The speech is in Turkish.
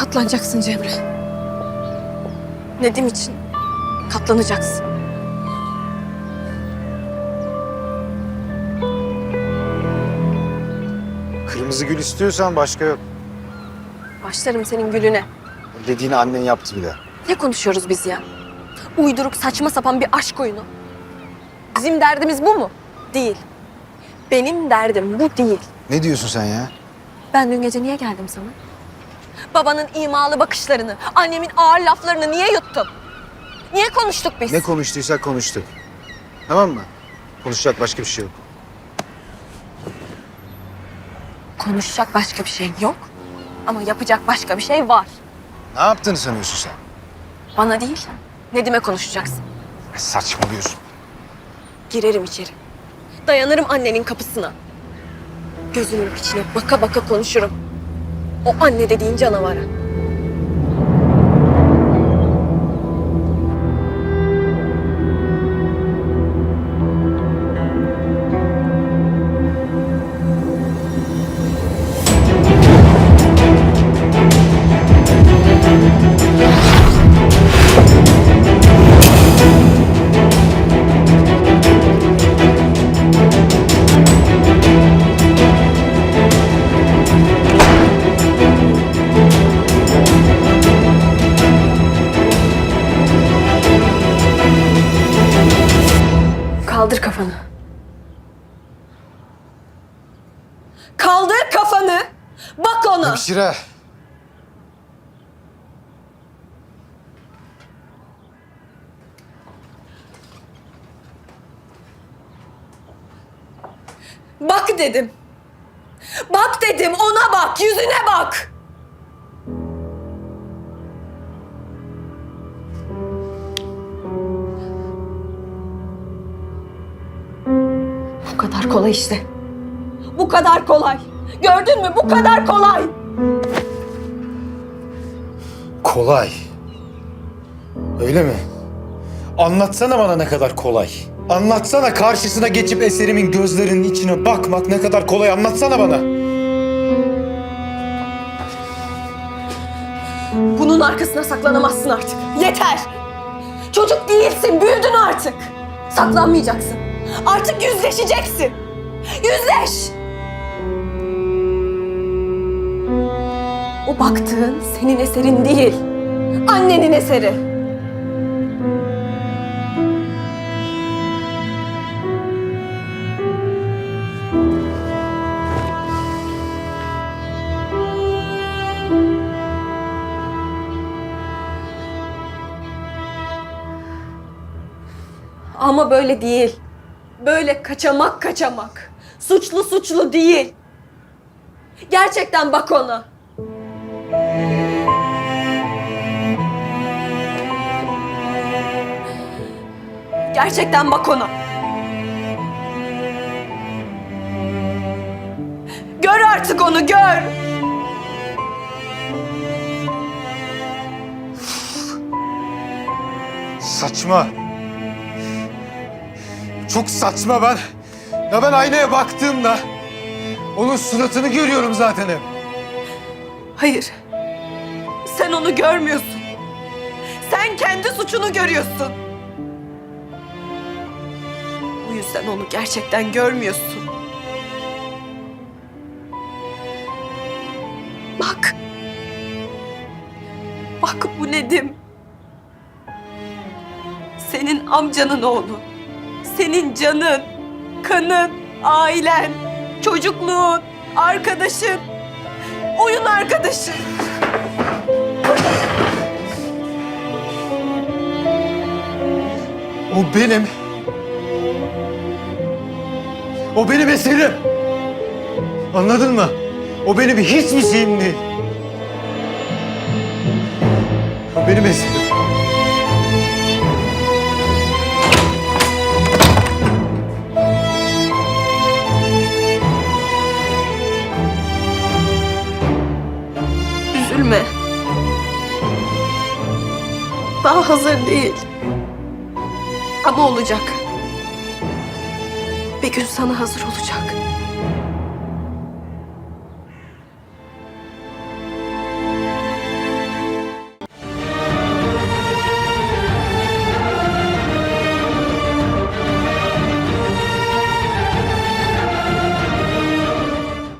Katlanacaksın Cemre. Nedim için katlanacaksın. Kırmızı gül istiyorsan başka yok. Başlarım senin gülüne. Dediğini annen yaptı bile. Ne konuşuyoruz biz ya? Uyduruk saçma sapan bir aşk oyunu. Bizim derdimiz bu mu? Değil. Benim derdim bu değil. Ne diyorsun sen ya? Ben dün gece niye geldim sana? Babanın imalı bakışlarını, annemin ağır laflarını niye yuttum? Niye konuştuk biz? Ne konuştuysak konuştuk. Tamam mı? Konuşacak başka bir şey yok. Konuşacak başka bir şey yok. Ama yapacak başka bir şey var. Ne yaptığını sanıyorsun sen? Bana değil, Nedim'e konuşacaksın. Saçmalıyorsun. Girerim içeri. Dayanırım annenin kapısına. Gözünün içine baka baka konuşurum. O anne dediğin canavara. Kaldır kafanı. Kaldır kafanı. Bak ona. Hemşire. Bak dedim. Bak dedim ona bak, yüzüne bak. Kadar kolay işte. Bu kadar kolay. Gördün mü? Bu kadar kolay. Kolay. Öyle mi? Anlatsana bana ne kadar kolay. Anlatsana karşısına geçip eserimin gözlerinin içine bakmak ne kadar kolay. Anlatsana bana. Bunun arkasına saklanamazsın artık. Yeter. Çocuk değilsin, büyüdün artık. Saklanmayacaksın. Artık yüzleşeceksin. Yüzleş. O baktığın senin eserin değil. Annenin eseri. Ama böyle değil. Böyle kaçamak kaçamak. Suçlu suçlu değil. Gerçekten bak ona. Gerçekten bak ona. Gör artık onu gör. Saçma. Çok saçma ben. Ya ben aynaya baktığımda onun suratını görüyorum zaten hep. Hayır. Sen onu görmüyorsun. Sen kendi suçunu görüyorsun. O yüzden onu gerçekten görmüyorsun. Bak. Bak bu Nedim. Senin amcanın oğlu. Senin canın, kanın, ailen, çocukluğun, arkadaşın, oyun arkadaşın. O benim. O benim eserim. Anladın mı? O benim hiçbir şeyim değil. O benim eserim. Üzülme. Daha hazır değil. Ama olacak. Bir gün sana hazır olacak.